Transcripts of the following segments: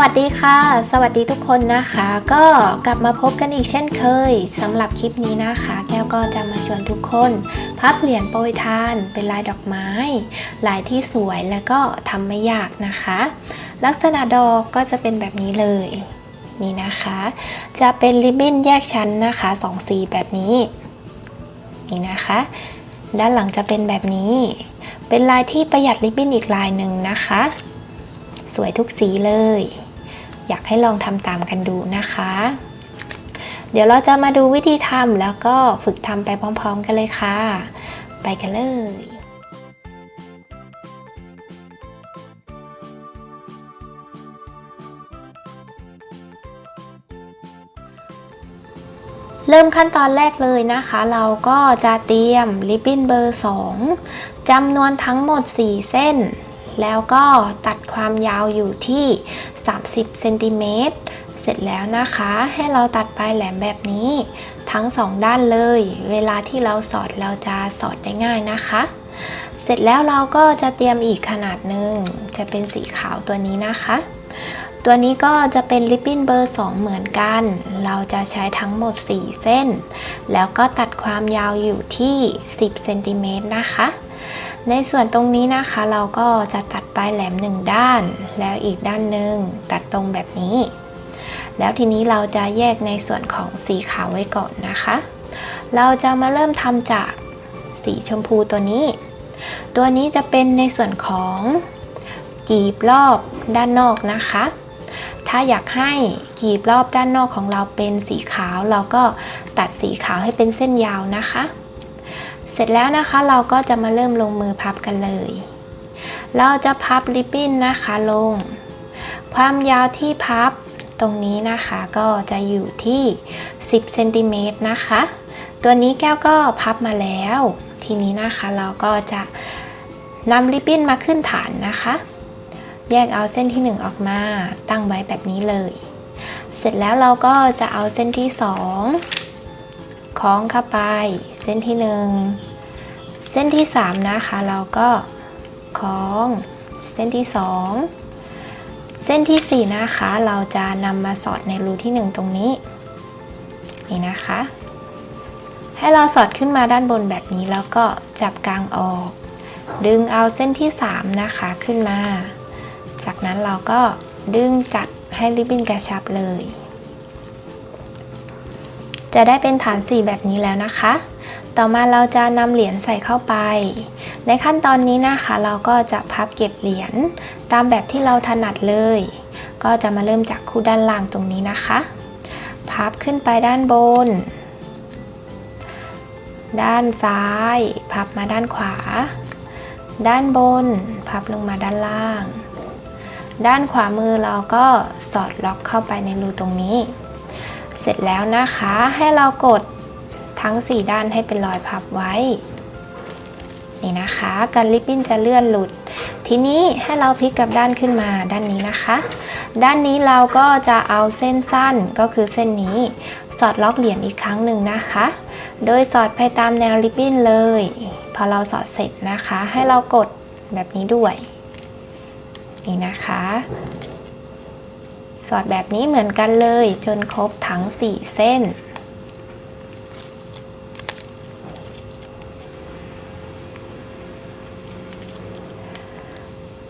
วัสดีค่ะ สวัสดีทุกคนนะคะ ก็กลับมาพบกันอีกเช่นเคยสำหรับคลิปนี้นะคะ แก้วก็จะมาชวนทุกคน พับเหรียญโปรยทานเป็นลายดอกไม้ ลายที่สวยและก็ทำไม่ยากนะคะ ลักษณะดอกก็จะเป็นแบบนี้เลยนี่นะคะ จะเป็นริบบิ้นแยกชั้นนะคะสองสีแบบนี้นี่นะคะ ด้านหลังจะเป็นแบบนี้ เป็นลายที่ประหยัดริบบิ้นอีกลายหนึ่งนะคะสวยทุกสีเลย อยากให้ลองทำตามกันดูนะคะ เดี๋ยวเราจะมาดูวิธีทำแล้วก็ฝึกทำไปพร้อมๆกันเลยค่ะ ไปกันเลยเริ่มขั้นตอนแรกเลยนะคะ เราก็จะเตรียมริบบิ้นเบอร์ 2จำนวนทั้งหมด 4 เส้น แล้วก็ตัดความยาวอยู่ที่ 30เซนติเมตรเสร็จแล้วนะคะ ให้เราตัดปลายแหลมแบบนี้ ทั้ง2ด้านเลย เวลาที่เราสอดเราจะสอดได้ง่ายนะคะ เสร็จแล้วเราก็จะเตรียมอีกขนาดหนึ่งจะเป็นสีขาวตัวนี้นะคะ ตัวนี้ก็จะเป็นริบบิ้นเบอร์ 2 เหมือนกัน เราจะใช้ทั้งหมด 4 เส้น แล้วก็ตัดความยาวอยู่ที่ 10เซนติเมตรนะคะ ในส่วนตรงนี้นะคะเราก็จะตัดปลายแหลมหนึ่งด้าน แล้วอีกด้านหนึ่งตัดตรงแบบนี้ แล้วทีนี้เราจะแยกในส่วนของสีขาวไว้ก่อนนะคะ เราจะมาเริ่มทำจากสีชมพูตัวนี้ ตัวนี้จะเป็นในส่วนของกีบรอบด้านนอกนะคะ ถ้าอยากให้กีบรอบด้านนอกของเราเป็นสีขาว เราก็ตัดสีขาวให้เป็นเส้นยาวนะคะ เสร็จแล้วนะคะเราก็จะมาเริ่มลงมือพับกันเลย เราจะพับริบบิ้นนะคะลง ความยาวที่พับตรงนี้นะคะก็จะอยู่ที่ 10เซนติเมตรนะคะ ตัวนี้แก้วก็พับมาแล้ว ทีนี้นะคะเราก็จะนำริบบิ้นมาขึ้นฐานนะคะ แยกเอาเส้นที่ 1 ออกมาตั้งไว้แบบนี้เลย เสร็จแล้วเราก็จะเอาเส้นที่ 2 ล้องเข้าไป เส้นที่ 1 เส้นที่ 3 นะคะ เราก็คล้อง เส้นที่ 2 เส้นที่ 4 นะคะ เราจะนำมาสอดในรูที่ 1 ตรงนี้ นี่นะคะ ให้เราสอดขึ้นมาด้านบนแบบนี้แล้วก็จับกลางออก ดึงเอาเส้นที่ 3 นะคะขึ้นมา จากนั้นเราก็ดึงจัดให้ริบบิ้นกระชับเลย จะได้เป็นฐานสี่แบบนี้แล้วนะคะ ต่อมาเราจะนำเหรียญใส่เข้าไป ในขั้นตอนนี้นะคะเราก็จะพับเก็บเหรียญตามแบบที่เราถนัดเลย ก็จะมาเริ่มจากคู่ด้านล่างตรงนี้นะคะ พับขึ้นไปด้านบน ด้านซ้าย พับมาด้านขวา ด้านบน พับลงมาด้านล่าง ด้านขวามือเราก็สอดล็อกเข้าไปในรูตรงนี้ เสร็จแล้วนะคะให้เรากดทั้ง 4 ด้านให้เป็นรอยพับไว้ นี่นะคะการริบบิ้นจะเลื่อนหลุด ทีนี้ให้เราพลิกกลับด้านขึ้นมาด้านนี้นะคะ ด้านนี้เราก็จะเอาเส้นสั้นก็คือเส้นนี้ สอดล็อกเหรียญอีกครั้งหนึ่งนะคะ โดยสอดไปตามแนวริบบิ้นเลย พอเราสอดเสร็จนะคะ ให้เรากดแบบนี้ด้วย นี่นะคะ สอดแบบนี้เหมือนกันเลย จนครบทั้ง 4 เส้น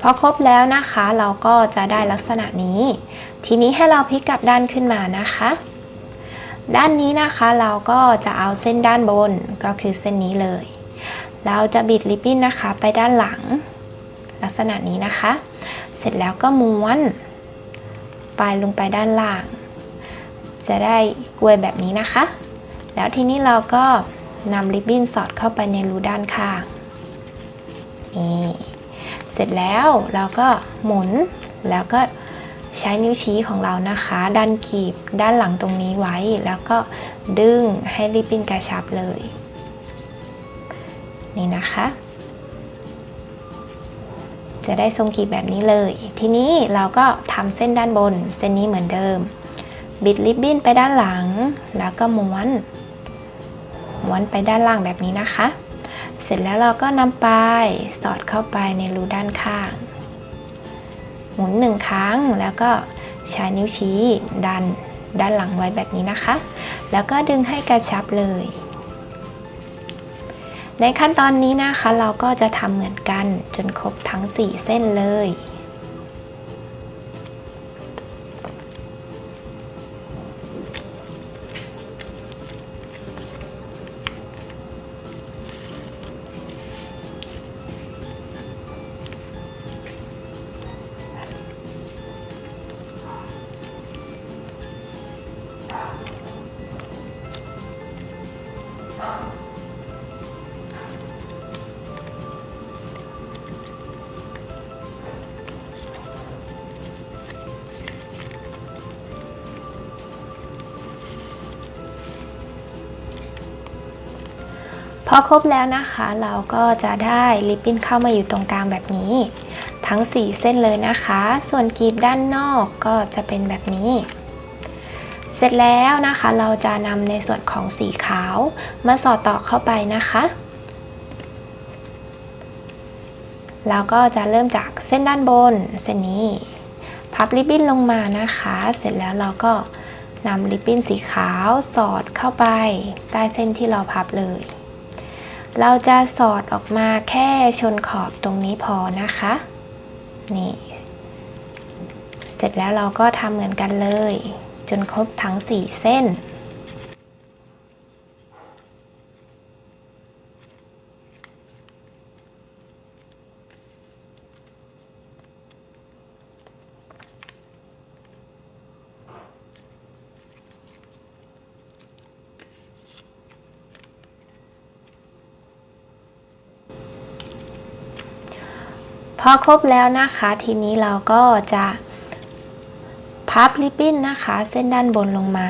พอครบแล้วนะคะเราก็จะได้ลักษณะนี้ ทีนี้ให้เราพลิกกลับด้านขึ้นมานะคะด้านนี้นะคะเราก็จะเอาเส้นด้านบนก็คือเส้นนี้เลย เราจะบิดริบบิ้นนะคะไปด้านหลัง ลักษณะนี้นะคะ เสร็จแล้วก็ม้วน ปลายลงไปด้านล่าง จะได้กลวยแบบนี้นะคะ แล้วทีนี้เราก็นำริบบิ้นสอดเข้าไปในรูด้านข้างนี่เสร็จแล้วเราก็หมุนแล้วก็ใช้นิ้วชี้ของเรานะคะ ดันกีบด้านหลังตรงนี้ไว้ แล้วก็ดึงให้ริบบิ้นกระชับเลย นี่นะคะ จะได้ทรงกีบแบบนี้เลย ทีนี้เราก็ทำเส้นด้านบนเส้นนี้เหมือนเดิม บิดริบบิ้นไปด้านหลัง แล้วก็ม้วนม้วนไปด้านล่างแบบนี้นะคะ เสร็จแล้วเราก็นำปลายสอดเข้าไปในรูด้านข้าง หมุนหนึ่งครั้งแล้วก็ใช้นิ้วชี้ดันด้านหลังไว้แบบนี้นะคะ แล้วก็ดึงให้กระชับเลย ในขั้นตอนนี้นะคะเราก็จะทำเหมือนกันจนครบทั้ง 4 เส้นเลย พอครบแล้วนะคะเราก็จะได้ริบบิ้นเข้ามาอยู่ตรงกลางแบบนี้ ทั้ง 4 เส้นเลยนะคะ ส่วนกรีบด้านนอกก็จะเป็นแบบนี้ เสร็จแล้วนะคะเราจะนำในส่วนของสีขาวมาสอดต่อเข้าไปนะคะเราก็จะเริ่มจากเส้นด้านบนเส้นนี้ พับริบบิ้นลงมานะคะ เสร็จแล้วเราก็นำริบบิ้นสีขาวสอดเข้าไปใต้เส้นที่เราพับเลย เราจะสอดออกมาแค่ชนขอบตรงนี้พอนะคะ นี่ เสร็จแล้วเราก็ทำเหมือนกันเลย จนครบทั้ง 4 เส้น พอครบแล้วนะคะทีนี้เราก็จะพับริบบิ้นนะคะ เส้นด้านบนลงมา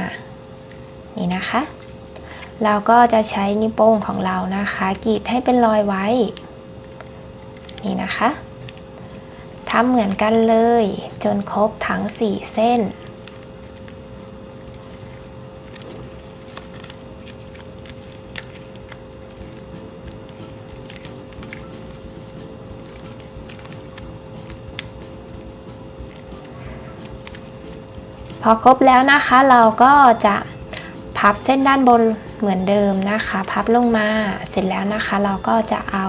นี่นะคะ เราก็จะใช้นิ้วโป้งของเรานะคะกรีดให้เป็นรอยไว้ นี่นะคะทำเหมือนกันเลย จนครบทั้ง 4 เส้น อครบแล้วนะคะ เราก็จะพับเส้นด้านบนเหมือนเดิมนะคะ พับลงมาเสร็จแล้วนะคะ เราก็จะเอา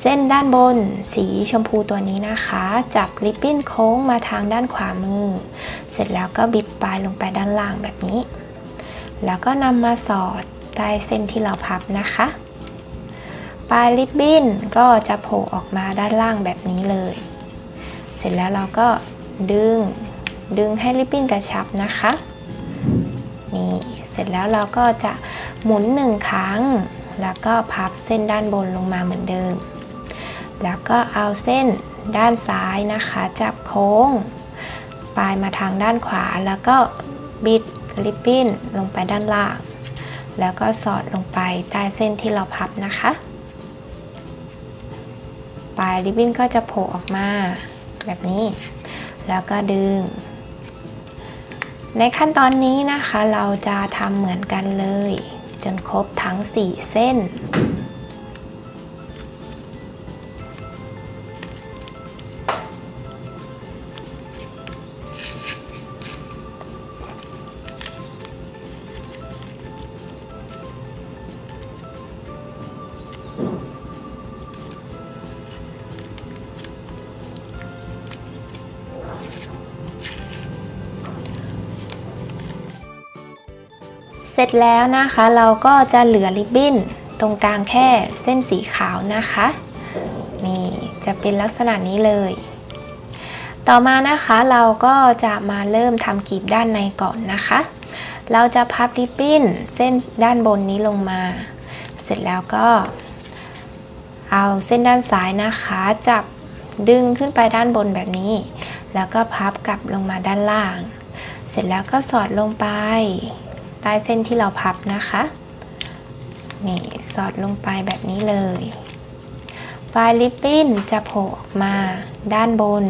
เส้นด้านบนสีชมพูตัวนี้นะคะ จับริบบิ้นโค้งมาทางด้านขวามือ เสร็จแล้วก็บิดปลายลงไปด้านล่างแบบนี้ แล้วก็นำมาสอดใต้เส้นที่เราพับนะคะ ปลายริบบิ้นก็จะโผล่ออกมาด้านล่างแบบนี้เลย เสร็จแล้วเราก็ดึง ดึงให้ริบบิ้นกระชับนะคะ นี่เสร็จแล้วเราก็จะหมุนหนึ่งครั้ง แล้วก็พับเส้นด้านบนลงมาเหมือนเดิม แล้วก็เอาเส้นด้านซ้ายนะคะ จับโค้ง ปลายมาทางด้านขวาแล้วก็บิดริบบิ้นลงไปด้านล่าง แล้วก็สอดลงไปใต้เส้นที่เราพับนะคะ ปลายริบบิ้นก็จะโผล่ออกมา แบบนี้ แล้วก็ดึง ในขั้นตอนนี้นะคะเราจะทำเหมือนกันเลย จนครบทั้ง 4 เส้น สร็จแล้วนะคะเราก็จะเหลือริบบิ้นตรงกลางแค่เส้นสีขาวนะคะ นี่จะเป็นลักษณะนี้เลย ต่อมานะคะเราก็จะมาเริ่มทำกรีบด้านในก่อนนะคะ เราจะพับริบบิ้นเส้นด้านบนนี้ลงมา เสร็จแล้วก็ เอาเส้นด้านซ้ายนะคะ จับดึงขึ้นไปด้านบนแบบนี้ แล้วก็พับกลับลงมาด้านล่าง เสร็จแล้วก็สอดลงไป ใต้เส้นที่เราพับนะคะ นี่สอดลงไปแบบนี้เลยปลายลิปปิ้นจะโผล่ออกมาด้านบน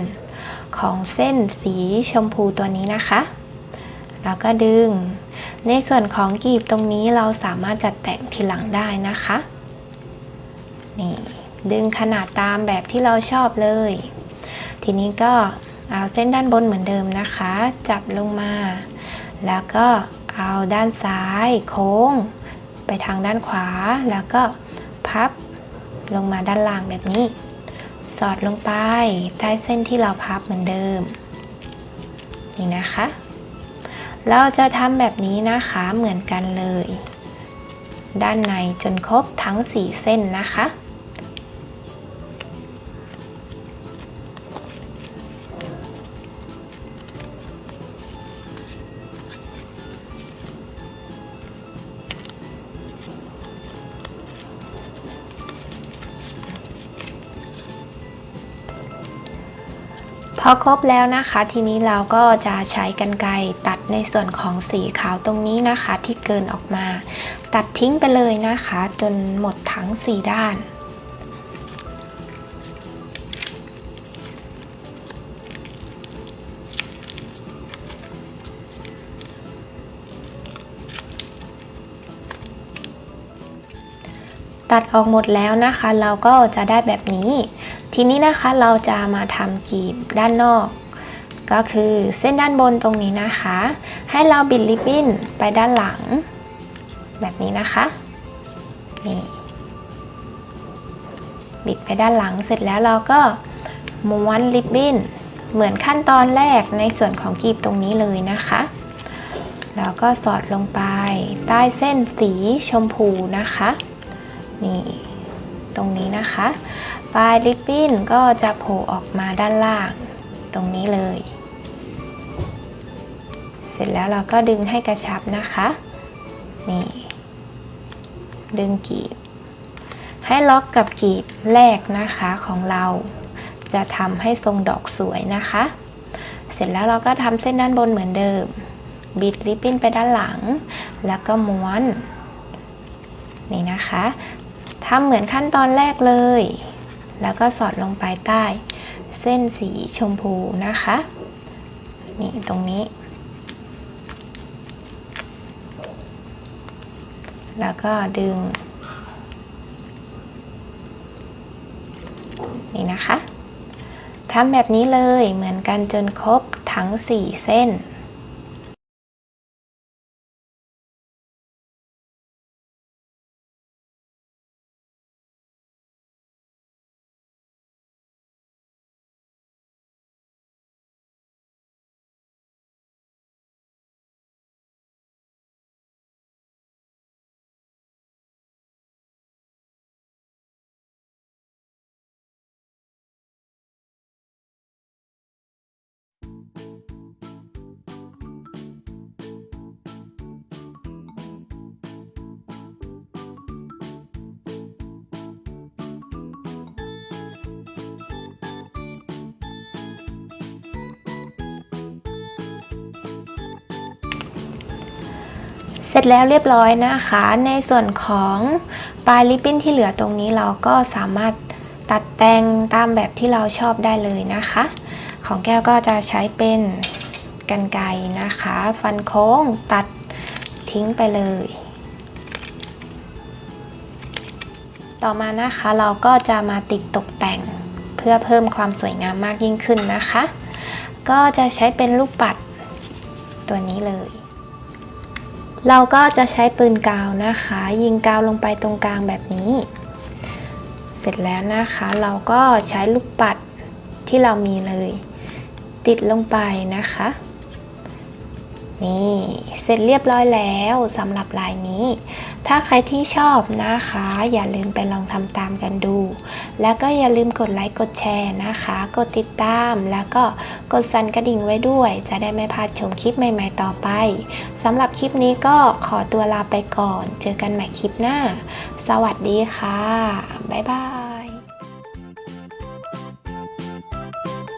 ของเส้นสีชมพูตัวนี้นะคะ แล้วก็ดึง ในส่วนของกลีบตรงนี้เราสามารถจัดแต่งทีหลังได้นะคะ นี่ดึงขนาดตามแบบที่เราชอบเลย ทีนี้ก็เอาเส้นด้านบนเหมือนเดิมนะคะ จับลงมา แล้วก็ เอาด้านซ้ายโค้ง ไปทางด้านขวาแล้วก็พับลงมาด้านล่างแบบนี้ สอดลงไปใต้เส้นที่เราพับเหมือนเดิม นี่นะคะ เราจะทำแบบนี้นะคะเหมือนกันเลย ด้านในจนครบทั้ง 4 เส้นนะคะ อครบแล้วนะคะ ทีนี้เราก็จะใช้กันไกรตัดในส่วนของสีขาวตรงนี้นะคะ ที่เกินออกมา ตัดทิ้งไปเลยนะคะ จนหมดทั้ง 4 ด้านตัดออกหมดแล้วนะคะ เราก็จะได้แบบนี้ ทีนี้นะคะเราจะมาทำกีบด้านนอก ก็คือเส้นด้านบนตรงนี้นะคะ ให้เราบิดริบบิ้นไปด้านหลัง แบบนี้นะคะนี่บิดไปด้านหลังเสร็จแล้วเราก็ม้วนริบบิ้นเหมือนขั้นตอนแรกในส่วนของกีบตรงนี้เลยนะคะ แล้วก็สอดลงไปใต้เส้นสีชมพูนะคะ นี่ ตรงนี้นะคะ ปลายริบบิ้นก็จะโผล่ออกมาด้านล่างตรงนี้เลย เสร็จแล้วเราก็ดึงให้กระชับนะคะ นี่ ดึงกีบ ให้ล็อกกับกีบแรกนะคะของเรา จะทำให้ทรงดอกสวยนะคะ เสร็จแล้วเราก็ทำเส้นด้านบนเหมือนเดิม บิดริบบิ้นไปด้านหลัง แล้วก็ม้วน นี่นะคะทำเหมือนขั้นตอนแรกเลย แล้วก็สอดลงไปใต้ เส้นสีชมพูนะคะ นี่ตรงนี้ แล้วก็ดึง นี่นะคะทำแบบนี้เลยเหมือนกันจนครบทั้ง 4 เส้น เสร็จแล้วเรียบร้อยนะคะ ในส่วนของปลายริบบิ้นที่เหลือตรงนี้เราก็สามารถตัดแต่งตามแบบที่เราชอบได้เลยนะคะ ของแก้วก็จะใช้เป็นกันไกนะคะ ฟันโค้งตัดทิ้งไปเลย ต่อมานะคะเราก็จะมาติดตกแต่งเพื่อเพิ่มความสวยงามมากยิ่งขึ้นนะคะ ก็จะใช้เป็นลูกปัดตัวนี้เลย เราก็จะใช้ปืนกาวนะคะ ยิงกาวลงไปตรงกลางแบบนี้ เสร็จแล้วนะคะ เราก็ใช้ลูกปัดที่เรามีเลย ติดลงไปนะคะ นี่เสร็จเรียบร้อยแล้วสำหรับลายนี้ ถ้าใครที่ชอบนะคะ อย่าลืมไปลองทำตามกันดู แล้วก็อย่าลืมกดไลค์กดแชร์นะคะ กดติดตามแล้วก็กดสั่นกระดิ่งไว้ด้วย จะได้ไม่พลาดชมคลิปใหม่ ๆ ต่อไปสำหรับคลิปนี้ก็ขอตัวลาไปก่อน เจอกันใหม่คลิปหน้า สวัสดีค่ะ บ๊ายบาย